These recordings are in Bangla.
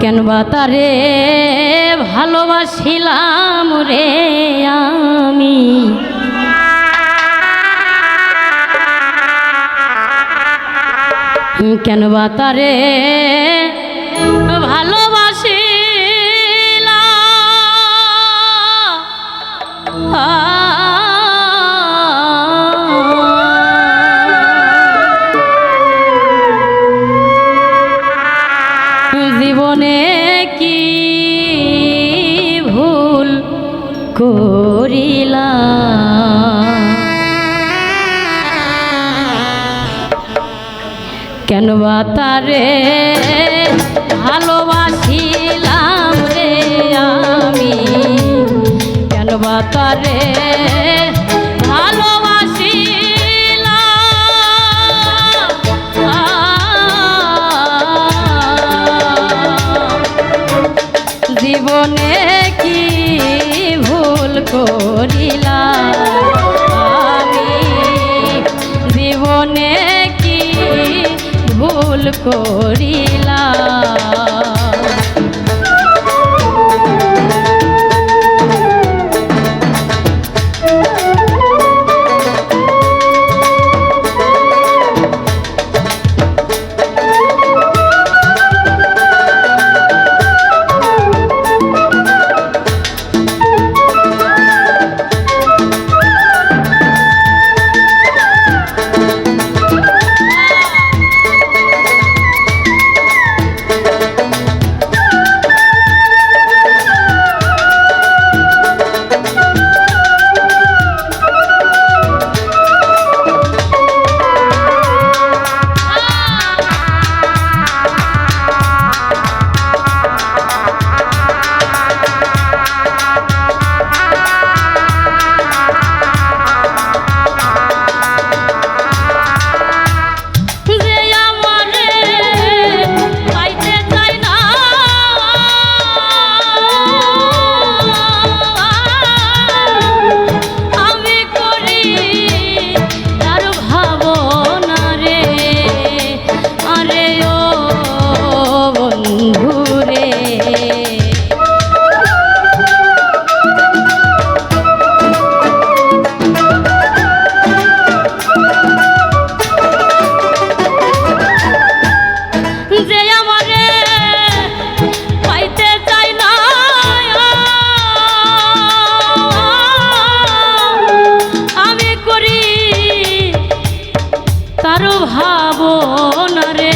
কেন বা তারে ভালোবাসিলাম রে আমি? কেন বা তারে করিলা কেন তারে ভালোবাসিলাম রে আমি? কেন বা তারে ভুল তারও ভাবনা রে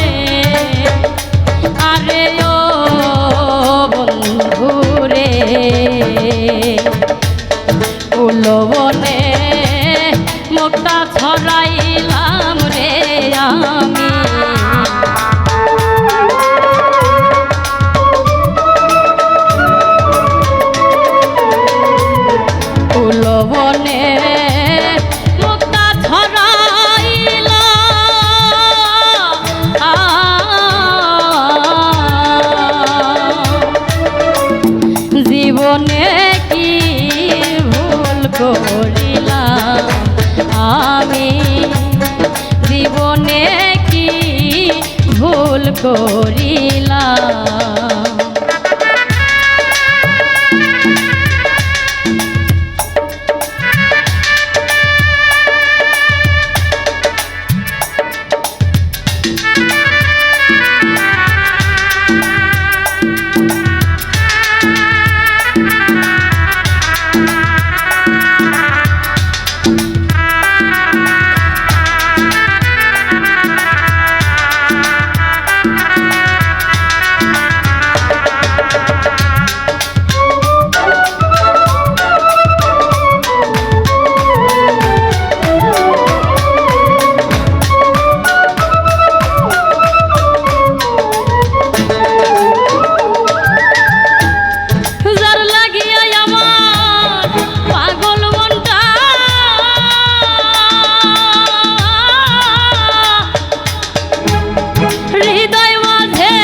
করিলাম। আমি জীবনে কি ভুল করিলাম? হৃদয় মাঝে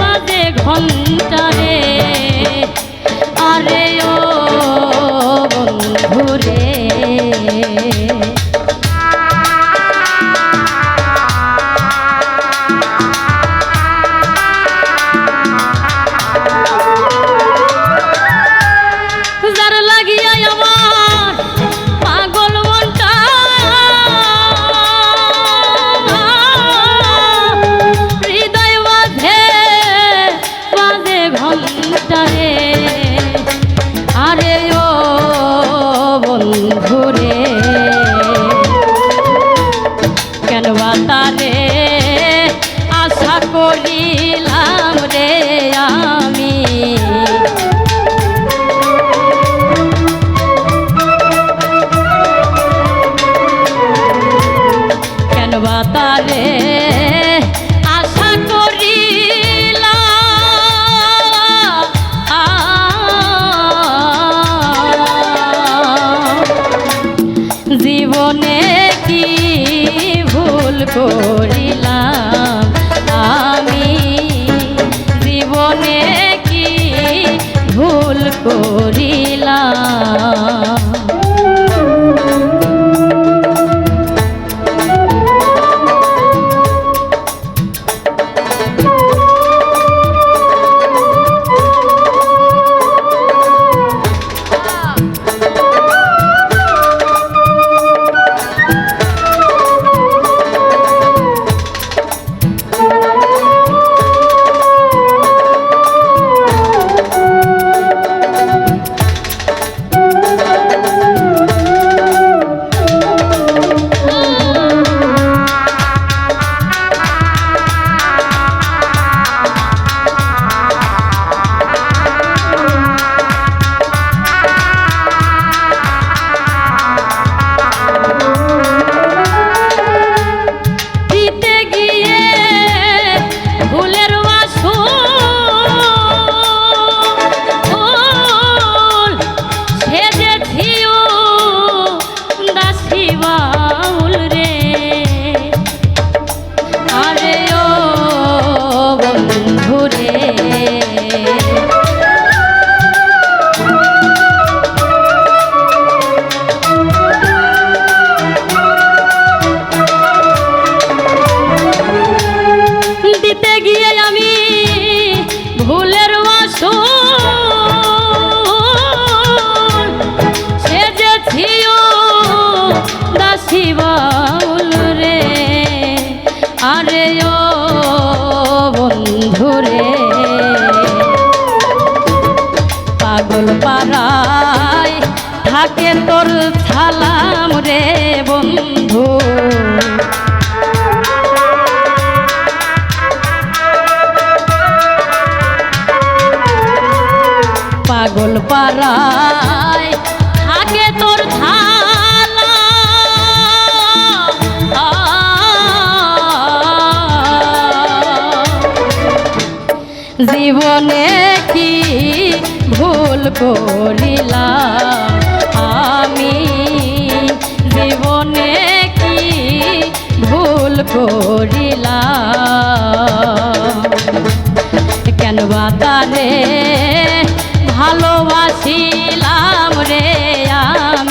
মাঝে ঘণ্টা করিলাম। আমি জীবনে কি ভুল করিলাম? থাকে জীবনে কি ভুল করিলাম? আমি জীবনে কি ভুল করিলাম? কেন বা তারে ভালোবাসিলাম রে আমি।